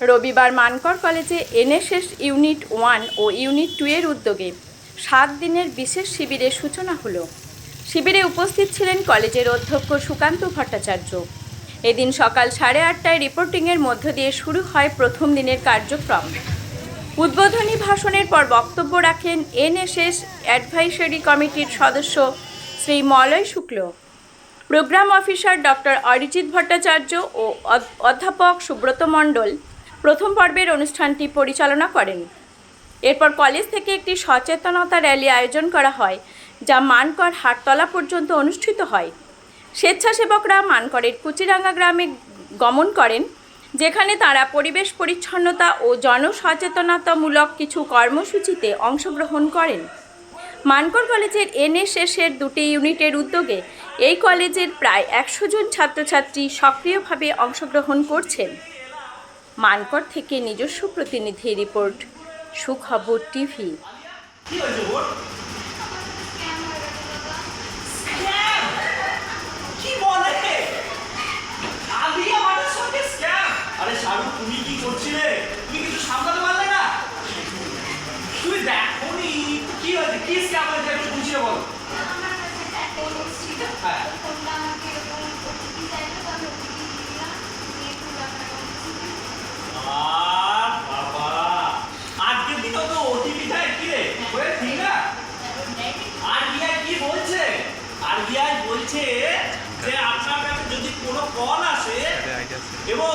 রবিবার মানকর কলেজে NSS unit one ও ইউনিট টু এর উদ্যোগে সাত দিনের বিশেষ শিবিরের সূচনা হলো। শিবিরে উপস্থিত ছিলেন কলেজের অধ্যক্ষ সুকান্ত ভট্টাচার্য। এদিন সকাল সাড়ে আটটায় রিপোর্টিংয়ের মধ্য দিয়ে শুরু হয় প্রথম দিনের কার্যক্রম। উদ্বোধনী ভাষণের পর বক্তব্য রাখেন এনএসএস অ্যাডভাইসারি কমিটির সদস্য Shri Malay Shukla. Programme officer doctor Arijit Bhattacharya ও অধ- অধ্যাপক সুব্রত মণ্ডল। প্রথম পর্বের অনুষ্ঠানটি পরিচালনা করেন। এরপর কলেজ থেকে একটি সচেতনতা র্যালি আয়োজন করা হয়, যা মানকর হাটতলা পর্যন্ত অনুষ্ঠিত হয়। স্বেচ্ছাসেবকরা মানকরের কুচিরাঙ্গা গ্রামে গমন করেন, যেখানে তারা পরিবেশ পরিচ্ছন্নতা ও জনসচেতনতামূলক কিছু কর্মসূচিতে অংশগ্রহণ করেন। মানকর কলেজের এনএসএস এর দুটি ইউনিটের উদ্যোগে এই কলেজের প্রায় একশো জন ছাত্রছাত্রী সক্রিয়ভাবে অংশগ্রহণ করছেন। মানকর থেকে নিজস্ব প্রতিনিধি রিপোর্ট সুখবর টিভি। কি হয়েছে ওর স্ক্যাম কি বলে? আদি আমাদের সঙ্গে স্ক্যাম আরে শাহরুখ তুমি কি করছিলে? তুমি কিছু সামলাতে পারলে না? তুমি দেখো কি হয়েছে? কি স্ক্যাম হয়েছে একটু বুঝিয়ে বলো। হ্যাঁ। আর বাবা আজকের দিনে তো ওটিপি দেয় কি রে ওরে ঠিক না আরবিআই কি বলছে আরবিআই বলছে যে আপনার কাছে যদি কোনো কল আসে এবং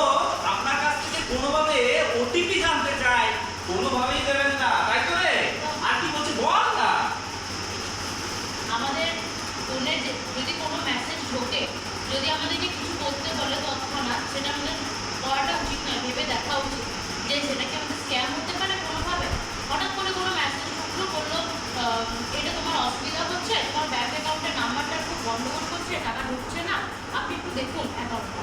আপনার কাছ থেকে কোনোভাবে ওটিপি জানতে চায়, কোনোভাবেই দেবেন না, তাই তো? গন্ডগোল করছে টাকা ঢুকছে না আপনি একটু দেখুন অ্যাকাউন্টটা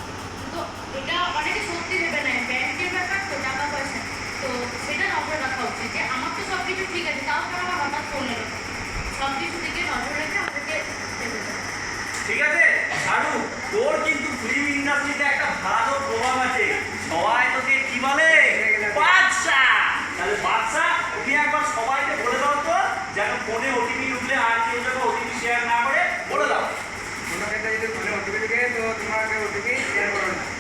তো এটা অনেকে সত্যি ভেবে নেয় ব্যাংকের ব্যাপার তো টাকা পয়সা। তো সেটা নজর রাখা উচিত যে আমার তো সব কিছু ঠিক আছে তাও তারা আমার হঠাৎ ফোন এলো। সব কিছু দিকে নজর রেখে আমাদেরকে ঠিক আছে? সারু তোর কিন্তু ফিল্ম ইন্ডাস্ট্রিতে একটা ভালো প্রভাব আছে। तुम्हाला